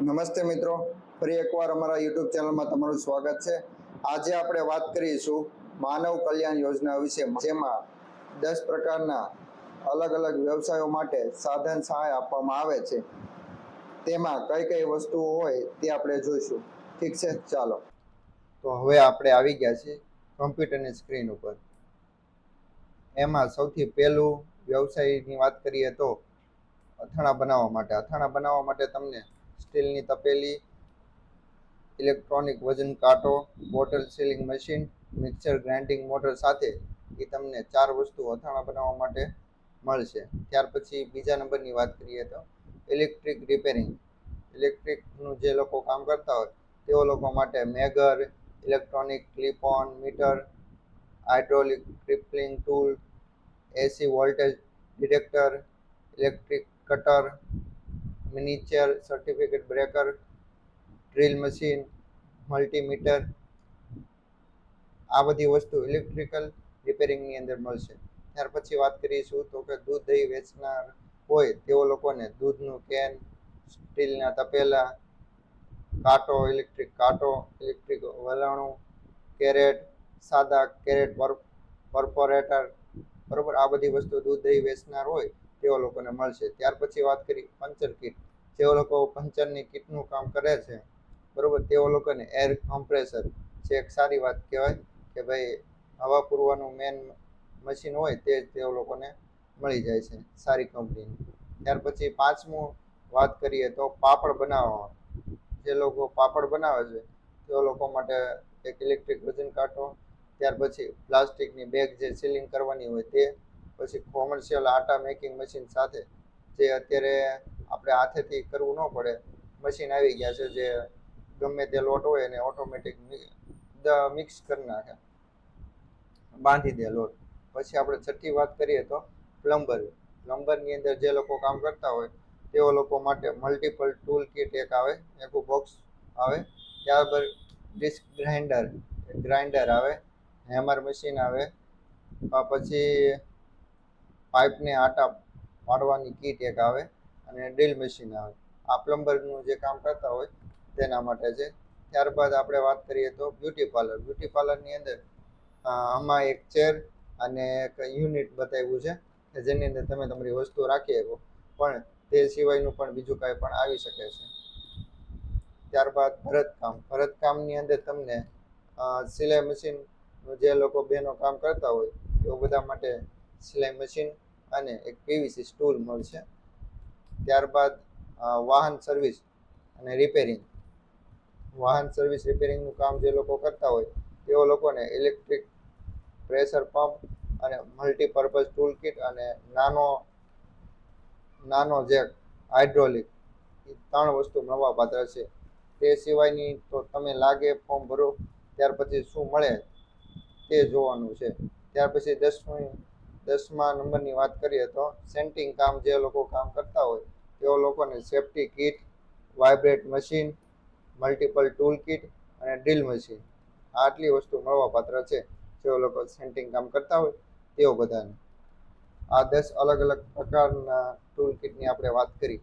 નમસ્તે મિત્રો. ફરી એકવાર અમારા યુટ્યુબ ચેનલમાં તમારું સ્વાગત છે. આજે આપણે વાત કરીશું માનવ કલ્યાણ યોજના વિશે, જેમાં દસ પ્રકારના અલગ અલગ વ્યવસાયો માટે સાધન સહાય આપવામાં આવે છે. તેમાં કઈ કઈ વસ્તુઓ હોય તે આપણે જોઈશું. ઠીક છે, ચાલો. તો હવે આપણે આવી ગયા છીએ કમ્પ્યુટરની સ્ક્રીન ઉપર. એમાં સૌથી પહેલું વ્યવસાયની વાત કરીએ તો અથાણા બનાવવા માટે. અથાણા બનાવવા માટે તમને સ્ટીલની તપેલી, ઇલેક્ટ્રોનિક વજન કાંટો, bottle sealing machine, mixer grinding motor સાથે એ તમને ચાર વસ્તુ અથાણા બનાવવા માટે મળશે. ત્યાર પછી બીજા નંબરની વાત કરીએ તો ઇલેક્ટ્રિક રિપેરિંગ. ઇલેક્ટ્રિકનું જે લોકો કામ કરતા હોય, તેઓ લોકો માટે megger, electronic clip on, meter, hydraulic crimping tool, AC voltage detector, electric cutter miniature certificate breaker drill machine multimeter આ બધી વસ્તુ ઇલેક્ટ્રિકલ રિપેરિંગની અંદર મળશે. ત્યાર પછી વાત કરીશું તો કે દૂધ દહીં વેચનાર હોય તેઓ લોકોને દૂધનું કેન સ્ટીલના તપેલા, કાંટો ઇલેક્ટ્રિક કાંટો ઇલેક્ટ્રિક વલણું, કેરેટ, સાદા કેરેટ પરપોરેટર બરોબર? આ બધી વસ્તુ દૂધ દહીં વેચનાર હોય તેઓ લોકોને મળશે. ત્યાર પછી વાત કરી પંચર કીટ. જેઓ લોકો પંચરની કીટનું કામ કરે છે, બરોબર, તેઓ લોકોને એર કમ્પ્રેસર જે એક સારી વાત કહેવાય કે ભાઈ, હવા પૂરવાનું મેન મશીન હોય તે તેઓ લોકોને મળી જાય છે સારી કંપનીની ત્યાર પછી પાંચમું વાત કરીએ તો પાપડ બનાવવા. જે લોકો પાપડ બનાવે છે, તેઓ લોકો માટે એક ઇલેક્ટ્રિક વજન કાંટો ત્યાર પછી પ્લાસ્ટિકની બેગ જે સીલિંગ કરવાની હોય તે પછી કોમર્શિયલ આટા મેકિંગ મશીન સાથે જે અત્યારે આપણે હાથેથી કરવું ન પડે મશીન આવી ગયા છે જે ગમે તે લોટ હોય એને ઓટોમેટિક મિક્સ કરી નાખે. બાંધી દે લોટ. પછી આપણે છઠ્ઠી વાત કરીએ તો પ્લમ્બર પ્લમ્બરની અંદર જે લોકો કામ કરતા હોય, તેઓ લોકો માટે મલ્ટિપલ ટૂલ કિટ એક આવે, એકું બોક્સ આવે ત્યારબાદ ડિસ્ક ગ્રાઇન્ડર ગ્રાઇન્ડર આવે હેમર મશીન આવે પછી પાઇપને આટા પાડવાની કીટ એક આવે અને ડ્રીલ મશીન આવે. આ પ્લમ્બરનું જે કામ કરતા હોય તેના માટે છે. ત્યારબાદ આપણે વાત કરીએ તો બ્યુટી પાર્લર. બ્યુટી પાર્લરની અંદર આમાં એક ચેર અને એક યુનિટ બતાવ્યું છે કે જેની અંદર તમે તમારી વસ્તુ રાખી શકો. પણ તે સિવાયનું પણ બીજું કાંઈ પણ આવી શકે છે. ત્યારબાદ ભરતકામ. ભરતકામની અંદર તમને સિલાઈ મશીન જે લોકો બહેનો કામ કરતા હોય તેઓ બધા માટે સિલાઈ મશીન અને એક પીવીસી સ્ટૂલ મળશે. ત્યારબાદ વાહન સર્વિસ અને રિપેરિંગ વાહન સર્વિસ રિપેરિંગનું કામ જે લોકો કરતા હોય, તેઓ લોકોને ઇલેક્ટ્રિક પ્રેશર પંપ અને મલ્ટીપર્પઝ ટૂલ કિટ અને નાનો નાનો જેક હાઇડ્રોલિક એ ત્રણ વસ્તુ મળવા પાત્ર છે. તે સિવાયની તો તમે લાગે ફોર્મ ભરો, ત્યાર પછી શું મળે તે જોવાનું છે. ત્યાર પછી દસમી દસમા નંબરની વાત કરીએ તો સેન્ટિંગ કામ જે લોકો કામ કરતા હોય, તેઓ લોકોને safety kit, vibrate machine, multiple tool kit અને ડ્રીલ મશીન આટલી વસ્તુ મળવાપાત્ર છે. જેઓ લોકો સેન્ટિંગ કામ કરતા હોય, તેઓ બધાને. આ દસ અલગ અલગ પ્રકારના ટૂલ કિટની આપણે વાત કરી.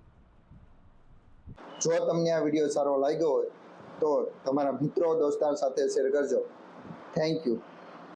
જો તમને આ વીડિયો સારો લાગ્યો હોય, તો તમારા મિત્રો, દોસ્તાર સાથે શેર કરજો. Thank you.